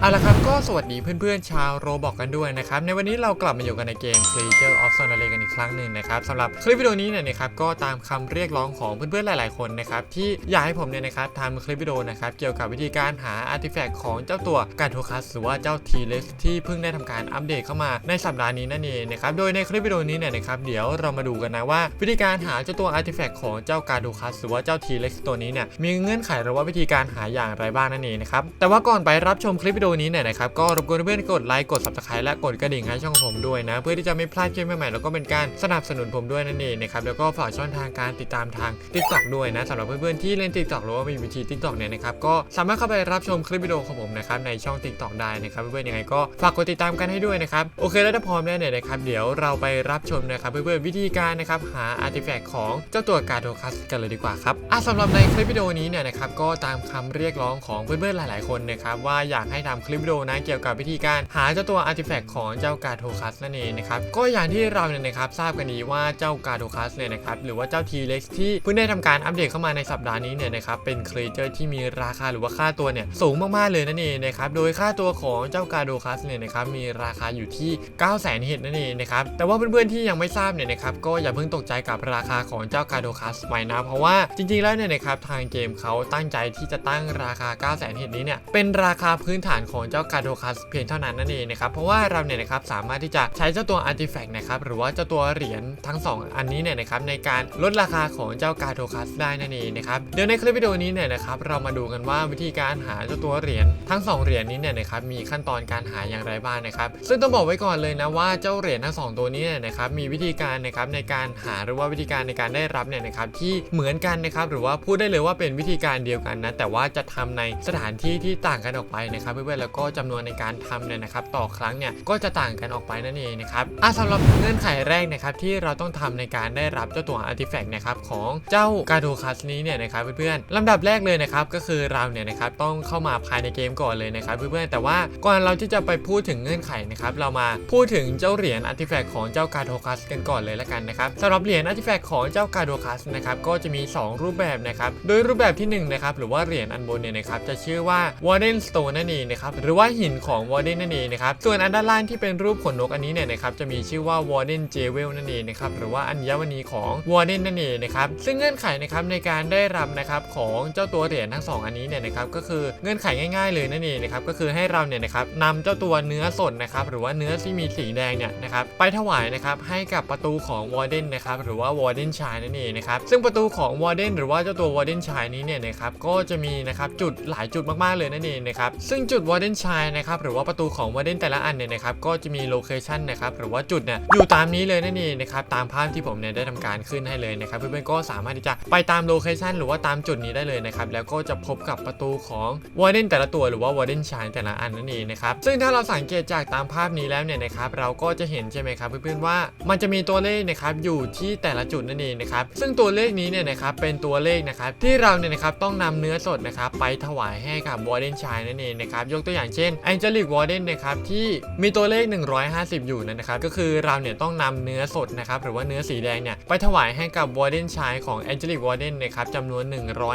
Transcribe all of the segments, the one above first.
เอาละครับก็สวัสดีเพื่อนๆชาวโรบอกกันด้วยนะครับ ในวันนี้เรากลับมาอยู่กันในเกม Creature of s o n a l e กันอีกครั้งหนึ่งนะครับสำหรับคลิปวิดีโอนี้เนี่ยนะครับก็ตามคำเรียกร้องของเพื่อนๆหลายๆคนนะครับที่อยากให้ผมเนี่ยนะครับทำคลิปวิดีโอนะครับเกี่ยวกับวิธีการหาอาร์ติแฟกต์ของเจ้าตัวการโทคัสหรือว่าเจ้า t r e x ที่เพิ่งได้ทำการอัปเดตเข้ามาในสัปดาห์นี้นั่นเองนะครับโดยในคลิปวิดีโอนี้เนี่ยนะครับเดี๋ยวเรามาดูกันนะว่า วิธีการหาเจ้าตัวอาร์ติแฟกต์ของเจ้าการโทคัสหรือว่าเจ้า t r e x ตัวนี้เนี่ยมีเงื่อนไขหรือว่าวิธีการหาอย่างไรบ้างนั่นเองนะครับแต่ว่าก่อนไปรับชมคลิปวิดีโอนี้เนี่ยนะครับ ก็รบกวนเพื่อนๆกดไลค์กด subscribe และกดกระดิ่งให้ช่องของผมด้วยนะ เพื่อที่จะไม่พลาดคลิปใหม่ๆแล้วก็เป็นการสนับสนุนผมด้วยนั่นเองนะครับแล้วก็ฝากช่องทางการติดตามทาง TikTok ด้วยนะสำหรับเพื่อนๆที่เล่น TikTok หรือว่ามีวิธี TikTok เนี่ยนะครับก็สามารถเข้าไปรับชมคลิปวิดีโอของผมนะครับในช่อง TikTok ได้นะครับเพื่อนๆยังไงก็ฝากกดติดตามกันให้ด้วยนะครับโอเคแล้วถ้าพร้อมแล้วเนี่ยนะครับเดี๋ยวเราไปรับชมนะครับเพื่อนๆวิธีการนะครับหาอาร์ติแฟกต์ของเจ้าตัวกาโดคัสกันเลยดีกว่าครับอะสำหรับในคลิปวิดีโอนี้เนี่ยนะครับก็ตามคำเรียกร้องของเพื่อนๆหลาย ๆคนนะครับว่าอยากให้ทำคลิปวิดีโอนะเกี่ยวกับวิธีการหาเจ้าตัวอาร์ติแฟกต์ของเจ้าการโทคัสนั่นเองนะครับก็อย่างที่เราเนี่ยนะครับทราบกันดีว่าเจ้าการโทคัสเนี่ยนะครับหรือว่าเจ้าทีเล็กที่เพิ่งได้ทำการอัปเดตเข้ามาในสัปดาห์นี้เนี่ยนะครับเป็นครีเจอร์ที่มีราคาหรือว่าค่าตัวเนี่ยสูงมากๆเลยนั่นเองนะครับโดยค่าตัวของเจ้าการโทคัสเนี่ยนะครับมีราคาอยู่ที่9 0 0 0 0 0เฮดนั่นเองนะครับแต่ว่าเพื่อนๆที่ยังไม่ทราบเนี่ยนะครับก็อย่าเพิ่งตกใจกับราคาของเจ้าการโทคัสไปนะเพราะว่าจริงๆแล้วเนี่ยนะครับทางเกมเขาตั้งใจที่จะตั้งราคา 9 0 0 0 0 0เฮดนี้เนี่ยเป็นราคาพื้นฐานของเจ้าการโทคัสเพียงเท่านั้นนั่นเองนะครับเพราะว่าเราเนี่ยนะครับสามารถที่จะใช้เจ้าตัวอาร์ติแฟกต์นะครับหรือว่าเจ้าตัวเหรียญทั้ง 2 อันนี้เนี่ยนะครับในการลดราคาของเจ้าการโทคัสได้นั่นเองนะครับเดี๋ยวในคลิปวิดีโอนี้เนี่ยนะครับเรามาดูกันว่าวิธีการหาเจ้าตัวเหรียญทั้ง 2 เหรียญนี้เนี่ยนะครับมีขั้นตอนการหาอย่างไรบ้างนะครับซึ่งต้องบอกไว้ก่อนเลยนะว่าเจ้าเหรียญทั้งสองตัวนี้เนี่ยนะครับมีวิธีการนะครับในการหาหรือว่าวิธีการในการได้รับเนี่ยนะครับที่เหมือนกันนะครับหรือว่าพูดได้เลยว่าเป็นวิธีการเดียวกันนะแต่ว่าจะทำในสถานที่ที่ต่างกันออกไปนะครับเพื่อนแล้วก็จำนวนในการทำเนี่ยนะครับต่อครั้งเนี่ยก็จะต่างกันออกไปนั่นเองนะครับอะสำหรับเงื่อนไขแรกนะครับที่เราต้องทำในการได้รับเจ้าตัวอาร์ติแฟกต์นะครับของเจ้าการ์โดคัสนี้เนี่ยนะครับเพื่อนๆลำดับแรกเลยนะครับก็คือเราเนี่ยนะครับต้องเข้ามาภายในเกมก่อนเลยนะครับเพื่อนๆแต่ว่าก่อนเราที่จะไปพูดถึงเงื่อนไขนะครับเรามาพูดถึงเจ้าเหรียญอาร์ติแฟกต์ของเจ้าการ์โดคัสกันก่อนเลยละกันนะครับสำหรับเหรียญอาร์ติแฟกต์ของเจ้าการ์โดคัสนะครับก็จะมี 2 รูปแบบนะครับโดยรูปแบบที่1นะครับหรือว่าเหรียญอันบนเนี่ยนะครับจะชื่อว่า Warden Stone นั่นเองนะครับหรือว่าหินของ Warden นั่นเองนะครับส่วนอันด้านล่างที่เป็นรูปขนนกอันนี้เนี่ยนะครับจะมีชื่อว่า Warden Jewel นั่นเองนะครับหรือว่าอัญมณีของ Warden นั่นเองนะครับซึ่งเงื่อนไขนะครับในการได้รับนะครับของเจ้าตัวเหรียญทั้งสองอันนี้เนี่ยนะครับก็คือเงื่อนไขง่ายๆเลยนั่นเองนะครับก็คือให้เราเนี่ยนะครับนำเจ้าตัวเนื้อสดนะครับหรือว่าเนื้อที่มีสีแดงเนี่ยนะครับไปถวายนะครับให้กับประตูของ Warden นนะครับหรือว่า Warden ชายนั่นเองนะครับซึ่งประตูของ Warden หรือว่าเจ้าตัว Warden ชายนี้เนี่ยนะครับก็จะมีนะครับจุดหลายจุดมากๆเลยนั่นเองนะครับซึ่งจุด Warden ชายนะครับหรือว่าประตูของ Warden แต่ละอันเนี่ยนะครับก็จะมีโลเคชันนะครับหรือว่าจุดเนี่ยอยู่ตามนี้เลยนั่นเองนะครับตามภาพที่ผมเนี่ยได้ทำการขึ้นให้เลยนะครับเพื่อนๆก็สามารถที่จะไปตามโลเคชันหรือว่าตามจุดนี้ได้เลยนะครับแล้วก็จะพบกับประตูของวอร์เดนแต่ละตัวหรือว่าวอร์เดนชายแต่ละอันนั่นเองนะครับซึ่งถ้าเราสังเกตจากตามภาพนี้แล้วเนี่ยนะครับเราก็จะเห็นใช่ไหมครับเพื่อนๆว่ามันจะมีตัวเลขนะครับอยู่ที่แต่ละจุดนั่นเองนะครับซึ่งตัวเลขนี้เนี่ยนะครับเป็นตัวเลขนะครับที่เราเนี่ยนะครับต้องนำเนื้อสดนะครับไปถวายให้กับวอเดนชายนั่นเองนะครับยกตัวอย่างเช่น Angelic Warden นะครับที่มีตัวเลข 150 อยู่นะครับก็คือเราเนี่ยต้องนำเนื้อสดนะครับหรือว่าเนื้อสีแดงเนี่ยไปถวายให้กับวอร์เดนชายของ Angelic Warden นะครับจำนวน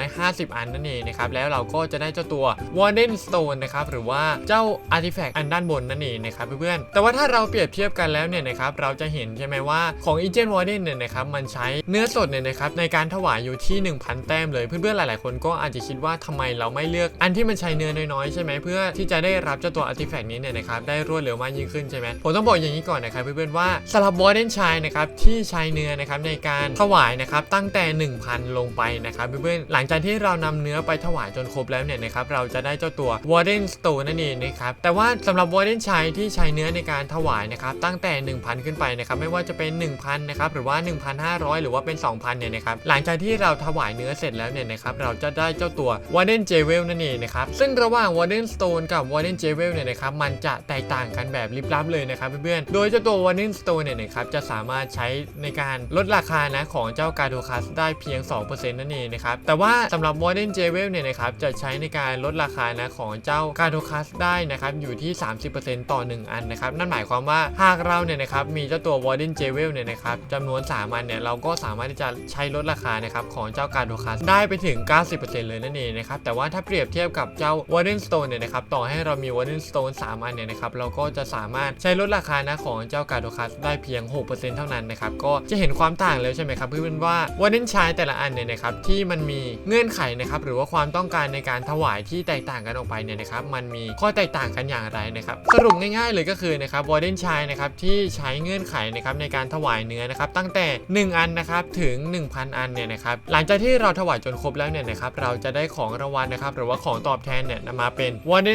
150 อันนั่นเองนะครับแล้วเราก็จะได้เจ้าตัว Warden Stone นะครับหรือว่าเจ้า Artifact อันด้านบนนั่นเองนะครับเพื่อนๆแต่ว่าถ้าเราเปรียบเทียบกันแล้วเนี่ยนะครับเราจะเห็นใช่ไหมว่าของ e g e n Warden เนี่ยนะครับมันใช้เนื้อสดเนี่ยนะครับในการถวายอยู่ที่ 1,000 แต้มเลยเพื่อนๆหลาย ๆ คนก็อาจจะคิดว่าทำไมเราไม่เลือกอันที่มันใช้เนื้อน้อยๆใช่ไหมเพื่อที่จะได้รับเจ้าตัว Artifact นี้เนี่ยนะครับได้รวดเร็วมากยิ่งขึ้นใช่ไหมผมต้องบอกอย่างนี้ก่อนนะครับเพื่อนๆว่าสำหรับ Warden ชายนะครับที่ใช้เนื้อนะครับในการถวายนะครับตั้งแต่ 1,000 ลงไปนะครับเพื่อนๆหลังจากที่เรานำเนื้อไปถวายจนครบแล้วเนี่ยนะครับเราจะได้เจ้าตัว Warden Stone นั่นเองนะครับแต่ว่าสำหรับ Warden ชายที่ใช้เนื้อในการถวายนะครับตั้งแต่ 1,000 ขึ้นไปนะครับไม่ว่าจะเป็น 1,000นะครับหรือว่า 1,500 หรือว่าเป็น 2,000เนี่ยนะครับหลังจากที่เราถวายเนื้อเสร็จแล้วเนี่ยนะครับเราจะได้เจ้าตัว Warden Jewel นั่นเองนะครับซึ่งระหว่าง Warden Stone Stone กับ Warden Jewel เนี่ยนะครับมันจะแตกต่างกันแบบลิบลับเลยนะครับเพื่อนๆ โดยเจ้าตัว Warden Stone เนี่ยนะครับจะสามารถใช้ในการลดราคานะของเจ้า g a d o c a s ได้เพียง 2%นั่นเองนะครับแต่ว่าสำหรับ Warden Jewel เนี่ยนะครับจะใช้ในการลดราคานะของเจ้า g a d o c a s ได้นะครับอยู่ที่ 30%ต่อ 1 อันนะครับนั่นหมายความว่าหากเราเนี่ยนะครับมีเจ้าตัว Warden Jewel เนี่ยนะครับจำนวน3อันเนี่ยเราก็สามารถที่จะใช้ลดราคานะครับของเจ้า g a d o c a s ได้ไปถึง 90%เลยนั่นเองนะครับแต่ว่าถ้าเปรียบเทียบกับเจ้า Warden Stone เนี่ยนะครับต่อให้เรามี Warden Stone 3อันเนี่ยนะครับเราก็จะสามารถใช้ลดราคานะของเจ้า g a d o c a s ได้เพียง 6%เท่านั้นนะครับก็จะเห็นความต่างแล้วใช่ไหมครับเพื่อนๆว่า Warden ใช้แต่ละอันเนี่ยนะครับที่มันมีเงื่อนไขนะครับหรือว่าความต้องการในการถวายที่แตกต่างกันออกไปเนี่ยนะครับมันมีข้อแตกต่างกันอย่างไรนะครับสรุปง่ายๆเลยก็คือนะครับ Warden ใช้นะครับที่ใช้เงื่อนไขนะครับในการถวายเนื้อนะครับตั้งแต่ 1 อันนะครับถึง 1,000 อันเนี่ยนะครับหลังจากที่เราถวายจนครบแล้วเนี่ยนะครับเราจะได้ของรางวัลนะครับหรือว่าของตอบแทนเนี่ยนำมาเป็น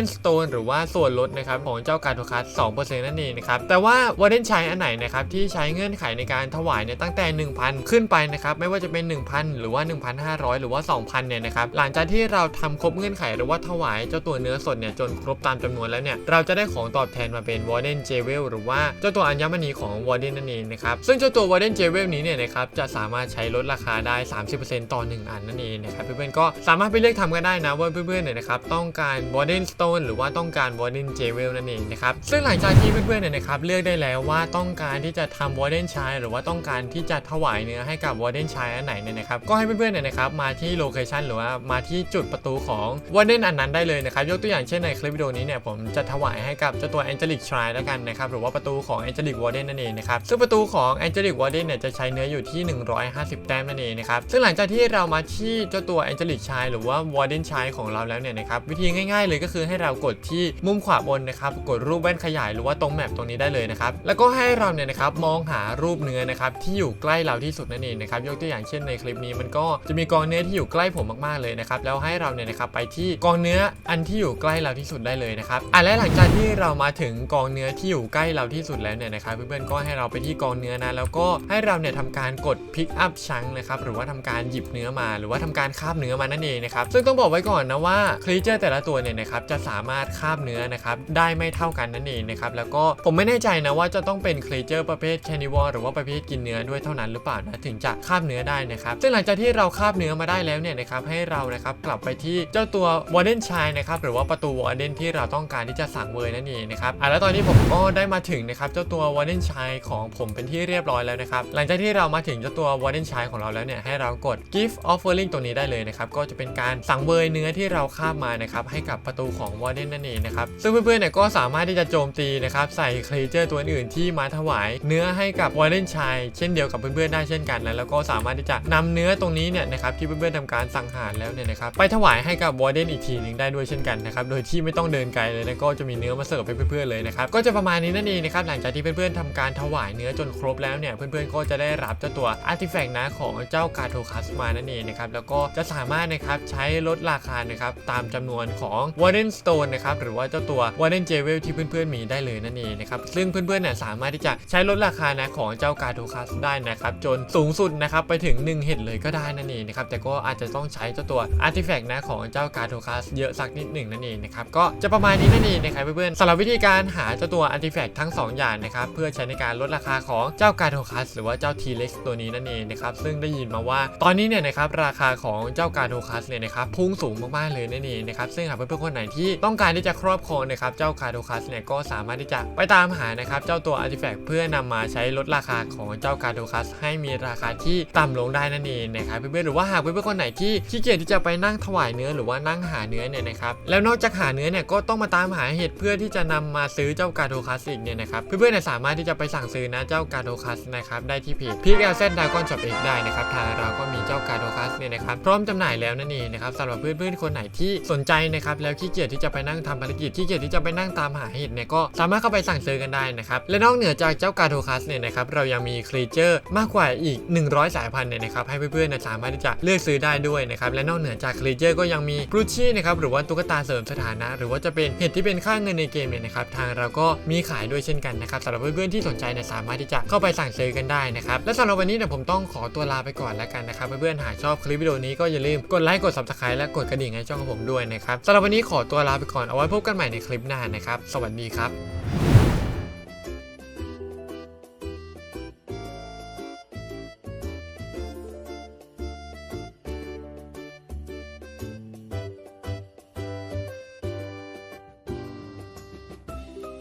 Warden Stone หรือว่าส่วนลดนะครับของเจ้าการโทคัส2%นั่นเองนะครับแต่ว่า Warden ใช้อันไหนนะครับที่ใช้เงื่อนไขในการถวายเนี่ยตั้งแต่ 1,000 ขึ้นไปนะครับไม่ว่าจะเป็น 1,000 หรือว่า 1,500 หรือว่า 2,000 เนี่ยนะครับหลังจากที่เราทำครบเงื่อนไขหรือว่าถวายเจ้าตัวเนื้อสดเนี่ยจนครบตามจำนวนแล้วเนี่ยเราจะได้ของตอบแทนมาเป็น Warden Jewel หรือว่าเจ้าตัวอัญมณีของ Warden นั่นเองนะครับซึ่งเจ้าตัว Warden Jewel นี้เนี่ยนะครับจะสามารถใช้ลดราคาได้ 30%ต่อ 1 อันนั่นเองนะครับเพื่อนๆก็สามารถไปเลือกทำกันได้นะว่าเพื่อนๆเนี่ยนะครับต้องการ Warden หรือว่าต้องการ Warden Jewel นั่นเองนะครับซึ่งหลังจากที่เพื่อนๆเนี่ยนะครับเลือกได้แล้วว่าต้องการที่จะทำ Warden ใช้หรือว่าต้องการที่จะถวายเนื้อให้กับ Warden ใช้อันไหนเนี่ยนะครับก็ให้เพื่อนๆเนี่ยนะครับมาที่โลเคชันหรือว่ามาที่จุดประตูของ Warden อันนั้นได้เลยนะครับยกตัวอย่างเช่นในคลิปวิดีโอนี้เนี่ยผมจะถวายให้กับเจ้าตัว Angelic Shrine แล้วกันนะครับหรือว่าประตูของ Angelic Warden นั่นเองนะครับซึ่งประตูของ Angelic Warden เนี่ยจะใช้เนื้ออยู่ที่ 150 แต้มนั่นเองนะครับซึ่งหลังจากที่เรามาที่เจ้าตัว Angelic Shrine หรือว่า Warden Shrine ของเราแล้วเนี่ยนะครับวิธีง่าย ๆ เลยก็คือให้เรากดที่มุมขวาบนนะครับกดรูปแว่นขยายหรือว่าตรงแมปตรงนี้ได้เลยนะครับแล้วก็ให้เราเนี่ยนะครับมองหารูปเนื้อนะครับที่อยู่ใกล้เราที่สุดนั่นเองนะครับยกตัวอย่างเช่นในคลิปนี้มันก็จะมีกองเนื้อที่อยู่ใกล้ผมมากๆเลยนะครับแล้วให้เราเนี่ยนะครับไปที่กองเนื้ออันที่อยู่ใกล้เราที่สุดได้เลยนะครับอะและหลังจากที่เรามาถึงกองเนื้อที่อยู่ใกล้เราที่สุดแล้วเนี่ยนะครับเพื่อนๆก็ให้เราไปที่กองเนื้อนะแล้วก็ให้เราเนี่ยทำการกด pick up ชังนะครับหรือว่าทำการหยิบเนื้อมา หรือว่าทำการคาบเนื้อมานั่นเองนะครับซึ่งต้องบอกไว้ก่อนนะว่าครีเจอร์แต่ละตัวเนี่ยนะครับจะสาามารถคาบเนื้อนะครับได้ไม่เท่ากันนั่นเองนะครับแล้วก็ผมไม่แน่ใจนะว่าจะต้องเป็นครีเจอร์ประเภทแคนิวอลหรือว่าประเภทกินเนื้อด้วยเท่านั้นหรือเปล่านะถึงจะคาบเนื้อได้นะครับซึ่งหลังจากที่เราคาบเนื้อมาได้แล้วเนี่ยนะครับให้เรานะครับกลับไปที่เจ้าตัววอร์เดนชายนะครับหรือว่าประตูวอร์เดนที่เราต้องการที่จะสั่งเวยนั่นเองนะครับอะแล้วตอนนี้ผมก็ได้มาถึงนะครับเจ้าตัววอร์เดนชายของผมเป็นที่เรียบร้อยแล้วนะครับหลังจากที่เรามาถึงเจ้าตัววอร์เดนชายของเราแล้วเนี่ยให้เรากด gift offering ตัวนี้ได้เลยนะครับก็จะเป็นการสั่งเวยเนื้อที่เราคาบมานะครับให้กับประตูของวอร์เดนนั่นเองนะครับซึ่งเพื่อนๆเนี่ยก็สามารถที่จะโจมตีนะครับใส่ครีเจอร์ตัวอื่นที่มาถวาย เนื้อให้กับวอร์เดนชายเช่นเดียวกับเพื่อนๆได้เช่นกันนะแล้วก็สามารถที่จะนำเนื้อตรงนี้เนี่ยนะครับที่เพื่อนๆทำการสังหารแล้วเนี่ยนะครับไปถวายให้กับวอร์เดนอีกทีหนึ่งได้ด้วยเช่นกันนะครับโดยที่ไม่ต้องเดินไกลเลยนะก็จะมีเนื้อมาเสิร์ฟให้เพื่อนๆเลยนะครับก็จะประมาณนี้นั่นเองนะครับหลังจากที่เพื่อนๆทำการถวายเนื้อจนครบแล้วเนี่ยเพื่อนๆก็จะได้รับเจ้าตัวอาร์ติแฟกต์นะของเจ้ากาโทคัสมานั่นเองนะครับแล้วก็จะสามารถนะครับใช้ลดราคานะครับตามจำนวนของวอร์เดนสโตนนะครับหรือว่าเจ้าตัววอร์เดนเจเวลที่เพื่อนๆมีได้เลยนั่นเองนะครับซึ่งเพื่อนๆเนี่ยสามารถที่จะใช้ลดราคานะของเจ้ากาโทคัสได้นะครับจนสูงสุดนะครับไปถึง 1 เห็ดเลยก็ได้นั่นเองนะครับแต่ก็อาจจะต้องใช้เจ้าตัวอาร์ติแฟกต์นะของเจ้ากาโทคัสเยอะสักนิดหนึ่งนั่นเองนะครับก็จะประมาณนี้นั่นเองนะครับเพื่อนๆสำหรับวิธีการหาเจ้าตัวอาร์ติแฟกต์ทั้งสองอย่างนะครับเพื่อใช้ในการลดราคาของเจ้ากาโทคัสหรือว่าเจ้าทีเล็กตัวนี้นั่นเองนะครับซึ่งได้ยินมาว่าตอนนี้เนี่ยนะครับราคาของเจ้ากาโทคัสเนี่ยนะครับพุ่งสูงมากๆเลยนั่นเองนะครับซึ่งหากเพื่อนๆคนไหนที่ต้องการที่จะครอบครองนะครับเจ้ากาโทคัสเนี่ยก็สามารถที่จะไปตามหานะครับเจ้าตัวอาร์ติแฟกต์เพื่อนำมาใช้ลดราคาของเจ้ากาโทคัสให้มีราคาที่ต่ำลงได้นั่นเองนะครับเพื่อนๆหรือว่าหากเพื่อนๆคนไหนที่ขี้เกียจที่จะไปนั่งถวายเนื้อหรือว่านั่งหาเนื้อเนี่ยนะครับแล้วนอกจากหาเนื้อเนี่ยก็ต้องมาตามหาเห็ดเพื่อที่จะนำมาซื้อเจ้ากาโทคัสอีกเนี่ยนะครับเพื่อนๆเนี่ยสามารถที่จะไปสั่งซื้อนะเจ้ากาโทคัสนะครับได้ที่เพจพีกแอลเซนดากอนช็อปเองได้นะครับทางเราก็มีเจ้ากาโทคัสเนี่ยนะครับพร้อมจำหน่ายแล้วนั่นเองนะครับสำหรับเพื่อนๆคนไหนที่สนใจนะครับแล้วขี้เกียจที่จะไปนั่งทำภารกิจขี้เกียจที่จะไปนั่งตามหาเห็ดเนี่ยก็สามารถเข้าไปสั่งซื้อกันได้นะครับและนอกเหนือจากเจ้ากาโทคัสเนี่ยนะครับเรายังมีครีเจอร์มากกว่าอีก 100 สายพันธุ์เนี่ยนะครับให้เพื่อนๆสามารถที่จะเลือกซื้อได้ด้วยนะครับและนอกเหนือจากครีเจอร์ก็ยังมีบรูชี่นะครับหรือว่าตุ๊กตาเสริมสถานะ หรือว่าจะเป็นเห็ดที่เป็นค่าเงินในเกมเนี่ยนะครับทางเราก็มีขายด้วยเช่นกันนะครับสำหรับเพื่อนๆที่สนใจเนี่ยสามารถที่จะเข้าไปสั่งซื้อกันได้นะครับและสำหรับวันนี้เนี่ยผมต้องขอตัวลาไปก่อนแล้วกันนะครับเพื่อนๆหากชอบคลิปวิดีโอนี้ก็อย่าลืมกดไลค์กด subscribe และกดกระดิ่งให้ช่องของผมด้วยนะครับสำหรับวันนี้ขอตัวลาไปก่อนเอาไว้พบกันใหม่ในคลิปหน้านะครับ สวัสดีครับ